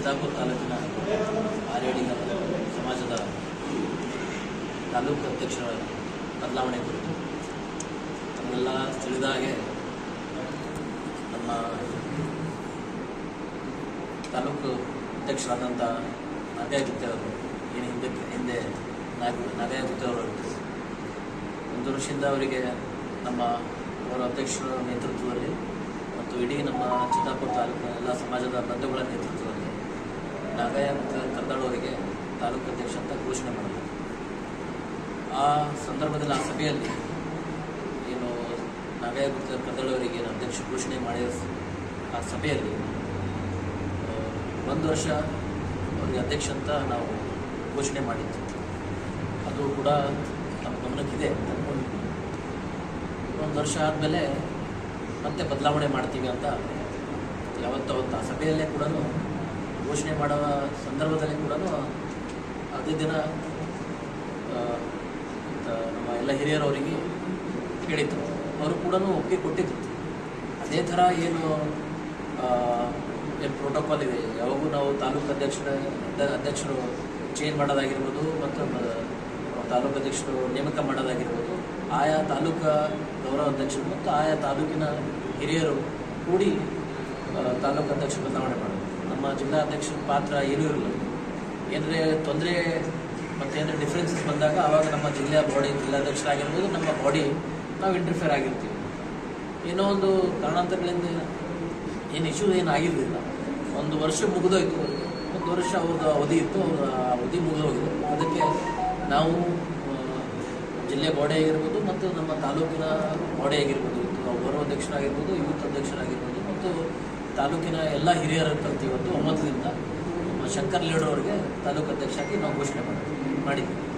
ಚಿತ್ತಾಪುರ ತಾಲೂಕಿನ ಆರೇಡಿ ಸಮಾಜದ ತಾಲೂಕು ಅಧ್ಯಕ್ಷರ ಬದಲಾವಣೆ ಕುರಿತು ತಮ್ಮೆಲ್ಲ ತಿಳಿದ ಹಾಗೆ ನಮ್ಮ ತಾಲೂಕು ಅಧ್ಯಕ್ಷರಾದಂಥ ನಾಗಯ್ಯ ಅವರು ಏನು ಹಿಂದಕ್ಕೆ ಹಿಂದೆ ನಾಗ ಅವರು ಒಂದು ವರ್ಷದಿಂದ ಅವರಿಗೆ ನಮ್ಮ ಅವರ ಅಧ್ಯಕ್ಷರ ನೇತೃತ್ವದಲ್ಲಿ ಮತ್ತು ಇಡೀ ನಮ್ಮ ಚಿತ್ತಾಪುರ ತಾಲೂಕಿನ ಎಲ್ಲ ಸಮಾಜದ ಬಂಧುಗಳ ನೇತೃತ್ವದಲ್ಲಿ ನಾಗಯ್ಯ ಮತ್ತು ಕರ್ದಾಳ್ ಅವರಿಗೆ ತಾಲೂಕು ಅಧ್ಯಕ್ಷ ಅಂತ ಘೋಷಣೆ ಮಾಡಿದ್ರು. ಆ ಸಂದರ್ಭದಲ್ಲಿ ಆ ಸಭೆಯಲ್ಲಿ ಏನು ನಾಗಯ್ಯ ಮತ್ತು ಕರ್ದಾಳ್ ಅವರಿಗೆ ಏನು ಅಧ್ಯಕ್ಷ ಘೋಷಣೆ ಮಾಡಿದ ಸ- ಆ ಸಭೆಯಲ್ಲಿ ಒಂದು ವರ್ಷ ಅವರಿಗೆ ಅಧ್ಯಕ್ಷ ಅಂತ ನಾವು ಘೋಷಣೆ ಮಾಡಿದ್ದು ಅದು ಕೂಡ ನಮ್ಮ ಗಮನಕ್ಕಿದೆ ಒಂದು ವರ್ಷ ಆದಮೇಲೆ ಮತ್ತೆ ಬದಲಾವಣೆ ಮಾಡ್ತೀವಿ ಅಂತ ಯಾವತ್ತಾವತ್ತು ಆ ಸಭೆಯಲ್ಲೇ ಕೂಡ ಘೋಷಣೆ ಮಾಡುವ ಸಂದರ್ಭದಲ್ಲಿ ಕೂಡ ಅದೇ ದಿನ ನಮ್ಮ ಎಲ್ಲ ಹಿರಿಯರವರಿಗೆ ಹೇಳಿದ್ರು. ಅವರು ಕೂಡ ಒಪ್ಪಿಗೆ ಕೊಟ್ಟಿದ್ರು. ಅದೇ ಥರ ಏನು ಏನು ಪ್ರೋಟೋಕಾಲ್ ಇದೆ. ಯಾವಾಗೂ ನಾವು ತಾಲೂಕು ಅಧ್ಯಕ್ಷರ ಅಧ್ಯ- ಅಧ್ಯಕ್ಷರು ಚೇಂಜ್ ಮಾಡೋದಾಗಿರ್ಬೋದು ಮತ್ತು ತಾಲೂಕು ಅಧ್ಯಕ್ಷರು ನೇಮಕ ಮಾಡೋದಾಗಿರ್ಬೋದು, ಆಯಾ ತಾಲೂಕಾ ಗೌರವ ಅಧ್ಯಕ್ಷರು ಮತ್ತು ಆಯಾ ತಾಲೂಕಿನ ಹಿರಿಯರು ಕೂಡಿ ತಾಲೂಕು ಅಧ್ಯಕ್ಷರು ಬದಲಾವಣೆ ಮಾಡೋದು. ನಮ್ಮ ಜಿಲ್ಲಾಧ್ಯಕ್ಷರ ಪಾತ್ರ ಏನೂ ಇರಲಿಲ್ಲ ಏನರೆ ತೊಂದರೆ ಮತ್ತು ಏನಾದ್ರೆ ಡಿಫ್ರೆನ್ಸಸ್ ಬಂದಾಗ ಆವಾಗ ನಮ್ಮ ಜಿಲ್ಲಾ ಬಾಡಿ ಜಿಲ್ಲಾಧ್ಯಕ್ಷರಾಗಿರ್ಬೋದು, ನಮ್ಮ ಬಾಡಿ ನಾವು ಇಂಟರ್ಫೇರ್ ಆಗಿರ್ತೀವಿ. ಏನೋ ಒಂದು ಕಾರಣಾಂತರಗಳಿಂದ ಏನು ಇಶ್ಯೂ ಏನು ಆಗಿರಲಿಲ್ಲ. ಒಂದು ವರ್ಷ ಮುಗಿದೋಯ್ತು. ಒಂದು ವರ್ಷ ಅವ್ರದ್ದು ಅವಧಿ ಇತ್ತು, ಅವ್ರ ಅವಧಿ ಮುಗಿದೋಗಿದೆ. ಅದಕ್ಕೆ ನಾವು ಜಿಲ್ಲೆ ಬಾಡಿ ಆಗಿರ್ಬೋದು ಮತ್ತು ನಮ್ಮ ತಾಲೂಕಿನ ಬಾಡಿ ಆಗಿರ್ಬೋದು ಗೌರವ ಅಧ್ಯಕ್ಷರಾಗಿರ್ಬೋದು ಯೂತ್ ಅಧ್ಯಕ್ಷರಾಗಿರ್ಬೋದು ಮತ್ತು ತಾಲೂಕಿನ ಎಲ್ಲ ಹಿರಿಯರ ಕಲ್ತು ಇವತ್ತು ಒಮ್ಮತದಿಂದ ನಮ್ಮ ಶಂಕರ್ ಲೀಡರ್ ತಾಲೂಕು ಅಧ್ಯಕ್ಷ ಆಗಿ ನಾವು ಘೋಷಣೆ ಮಾಡಿದ್ದೀವಿ